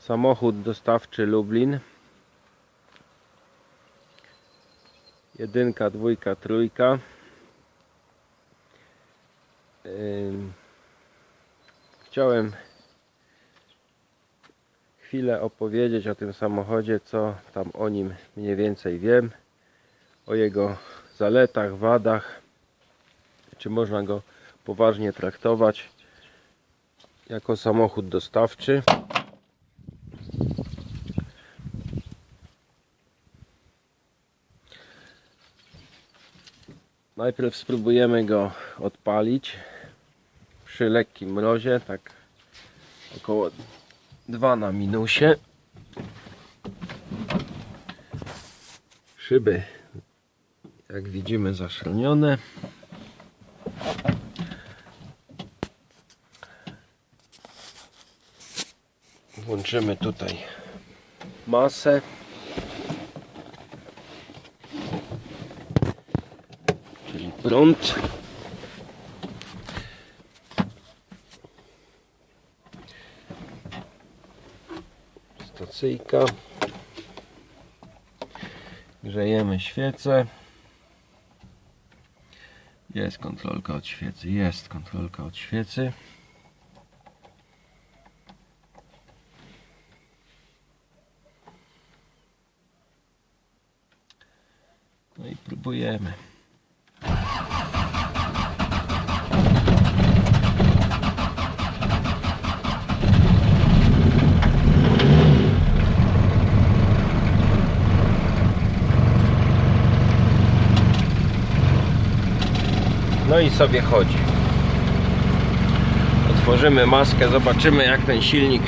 Samochód dostawczy Lublin. Jedynka, dwójka, trójka. Chciałem chwilę opowiedzieć o tym samochodzie, co tam o nim mniej więcej wiem, o jego zaletach, wadach, czy można go poważnie traktować jako samochód dostawczy. Najpierw spróbujemy go odpalić przy lekkim mrozie, tak około 2 na minusie. Szyby, jak widzimy, zaszronione. Włączymy tutaj masę. Czyli prąd. Stacyjka. Grzejemy świecę. Jest kontrolka od świecy. Jest kontrolka od świecy. No i próbujemy. No i sobie chodzi. Otworzymy maskę, zobaczymy jak ten silnik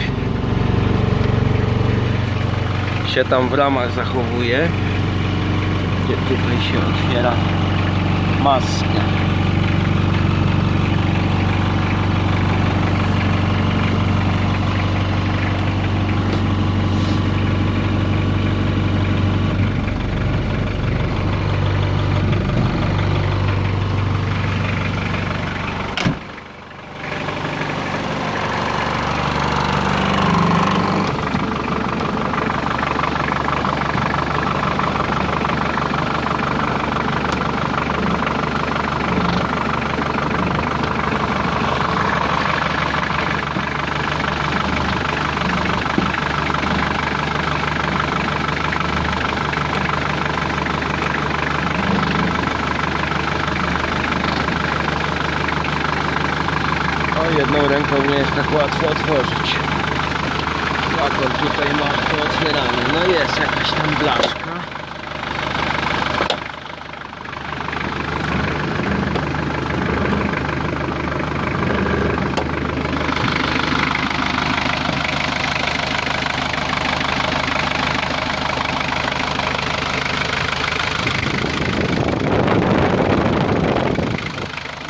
się tam w ramach zachowuje gdzie tutaj się otwiera maskę. O, jedną ręką nie jest tak łatwo otworzyć. Jak on tutaj ma to otwierane? No jest jakaś tam blaszka.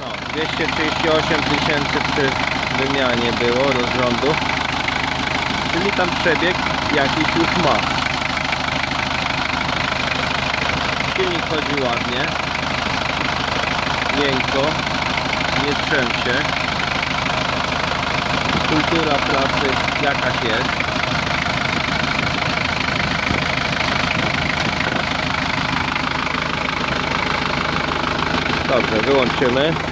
No, 238 tysięcy wymianie było rozrządu. Czyli tam przebieg jakiś już ma. Silnik chodzi ładnie. Miękko. Nie trzęsie. Kultura pracy jakaś jest. Dobrze, wyłączymy.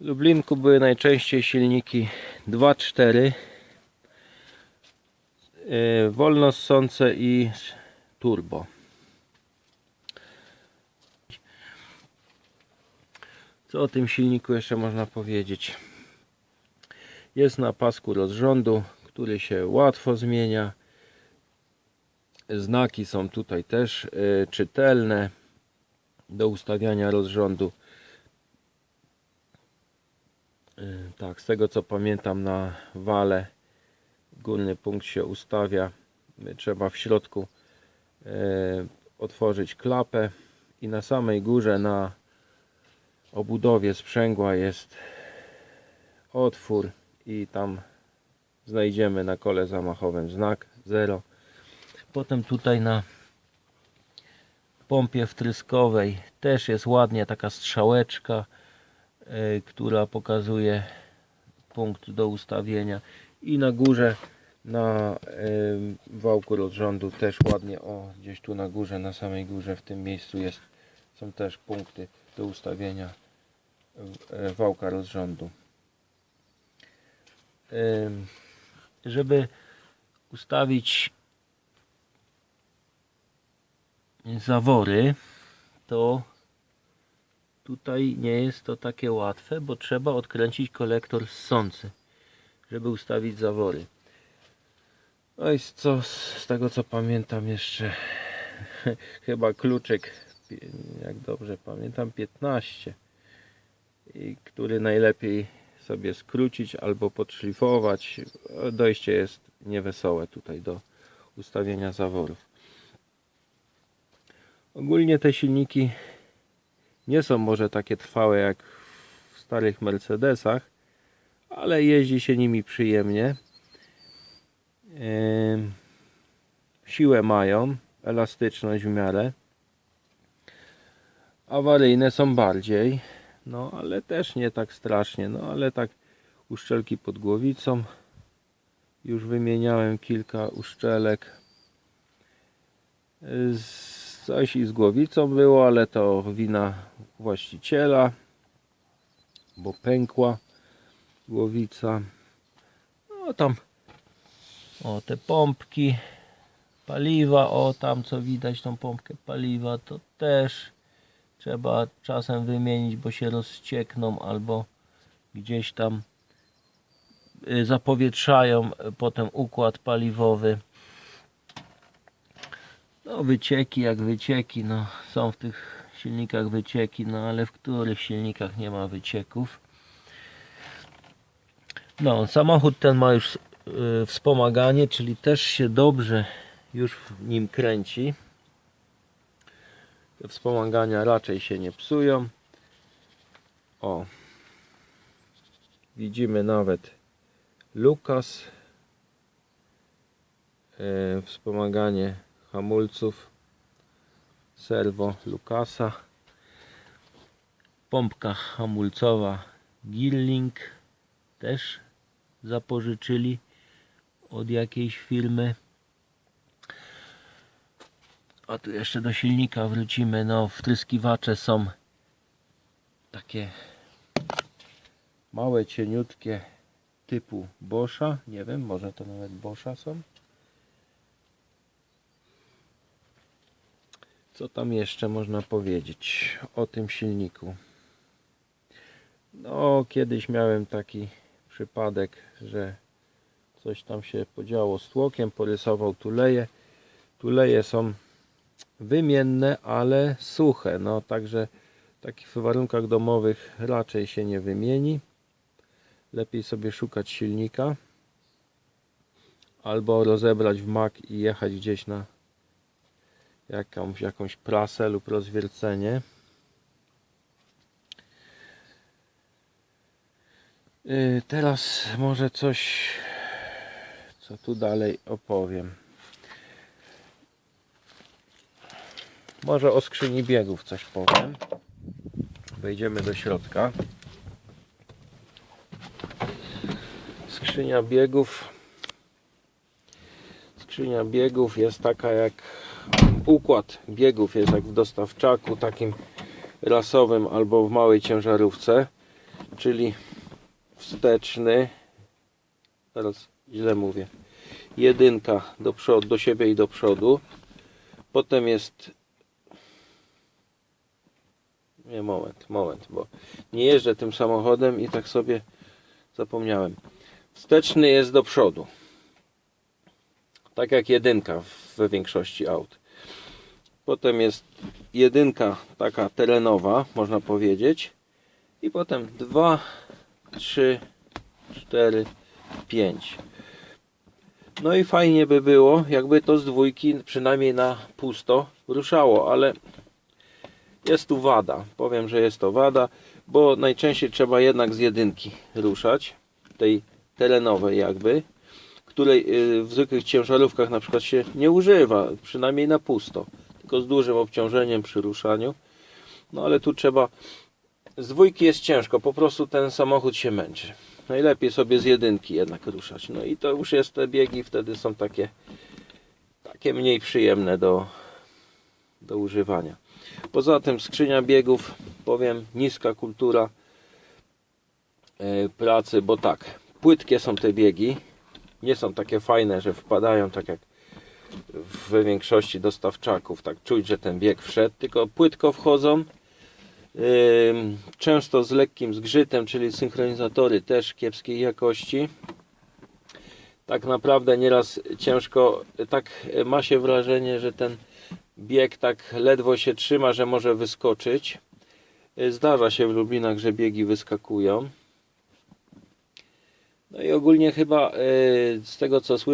W Lublinku były najczęściej silniki 2.4 yy, wolno ssące i turbo. Co o tym silniku jeszcze można powiedzieć? Jest na pasku rozrządu, który się łatwo zmienia. Znaki są tutaj też y, czytelne do ustawiania rozrządu. Y, Tak, z tego co pamiętam na wale górny punkt się ustawia. Y, Trzeba w środku y, otworzyć klapę i na samej górze na obudowie sprzęgła jest otwór i tam znajdziemy na kole zamachowym znak 0. Potem tutaj na pompie wtryskowej też jest ładnie taka strzałeczka, która pokazuje punkt do ustawienia. I na górze na y, wałku rozrządu też ładnie o gdzieś tu na górze na samej górze w tym miejscu jest są też punkty do ustawienia y, wałka rozrządu. Ym, żeby ustawić zawory to tutaj nie jest to takie łatwe, bo trzeba odkręcić kolektor ssący, żeby ustawić zawory. No i co, z tego co pamiętam jeszcze chyba kluczyk, jak dobrze pamiętam, 15 i który najlepiej sobie skrócić albo podszlifować. Dojście jest niewesołe tutaj do ustawienia zaworów. Ogólnie te silniki nie są może takie trwałe jak w starych Mercedesach, ale jeździ się nimi przyjemnie. Siłę mają, elastyczność w miarę. Awaryjne są bardziej, no ale też nie tak strasznie, no ale tak uszczelki pod głowicą. Już wymieniałem kilka uszczelek. Z- Coś i z głowicą było, ale to wina właściciela, bo pękła głowica. No tam, o te pompki paliwa, o tam co widać tą pompkę paliwa, to też trzeba czasem wymienić, bo się rozciekną albo gdzieś tam y, zapowietrzają potem układ paliwowy. No wycieki jak wycieki, no są w tych silnikach wycieki, no ale w których silnikach nie ma wycieków. No samochód ten ma już y, wspomaganie, czyli też się dobrze już w nim kręci. Te wspomagania raczej się nie psują. O. Widzimy nawet Lukas. E, wspomaganie hamulców. Serwo Lukasa. Pompka hamulcowa Girling też zapożyczyli od jakiejś firmy. A tu jeszcze do silnika wrócimy. No, wtryskiwacze są takie małe, cieniutkie typu Boscha. Nie wiem, może to nawet Boscha są. Co tam jeszcze można powiedzieć o tym silniku? No, kiedyś miałem taki przypadek, że coś tam się podziało z tłokiem, porysował tuleje. Tuleje są wymienne, ale suche. No także w takich warunkach domowych raczej się nie wymieni. Lepiej sobie szukać silnika albo rozebrać w mak i jechać gdzieś na jakąś, jakąś prasę lub rozwiercenie. Yy, Teraz może coś, co tu dalej opowiem. Może o skrzyni biegów coś powiem. Wejdziemy do środka. Skrzynia biegów. Skrzynia biegów jest taka jak układ biegów jest jak w dostawczaku takim rasowym albo w małej ciężarówce, czyli wsteczny. Teraz źle mówię. Jedynka do przodu, do siebie i do przodu. Potem jest nie, moment, moment, bo nie jeżdżę tym samochodem i tak sobie zapomniałem. Wsteczny jest do przodu. Tak jak jedynka we większości aut. Potem jest jedynka taka terenowa, można powiedzieć. I potem 2, 3, 4, 5. No i fajnie by było, jakby to z dwójki przynajmniej na pusto ruszało, ale jest tu wada. Powiem, że jest to wada, bo najczęściej trzeba jednak z jedynki ruszać, tej terenowej jakby. której y, w zwykłych ciężarówkach na przykład się nie używa, przynajmniej na pusto, tylko z dużym obciążeniem przy ruszaniu. No ale tu trzeba, z dwójki jest ciężko, po prostu ten samochód się męczy. Najlepiej sobie z jedynki jednak ruszać. No i to już jest te biegi, wtedy są takie, takie mniej przyjemne do, do używania. Poza tym skrzynia biegów, powiem, niska kultura e, pracy, bo tak, płytkie są te biegi, nie są takie fajne, że wpadają tak jak w większości dostawczaków, tak czuć, że ten bieg wszedł, tylko płytko wchodzą, często z lekkim zgrzytem, czyli synchronizatory też kiepskiej jakości. Tak naprawdę nieraz ciężko, tak ma się wrażenie, że ten bieg tak ledwo się trzyma, że może wyskoczyć. Zdarza się w Lublinach, że biegi wyskakują. No i ogólnie chyba y, z tego co słyszę,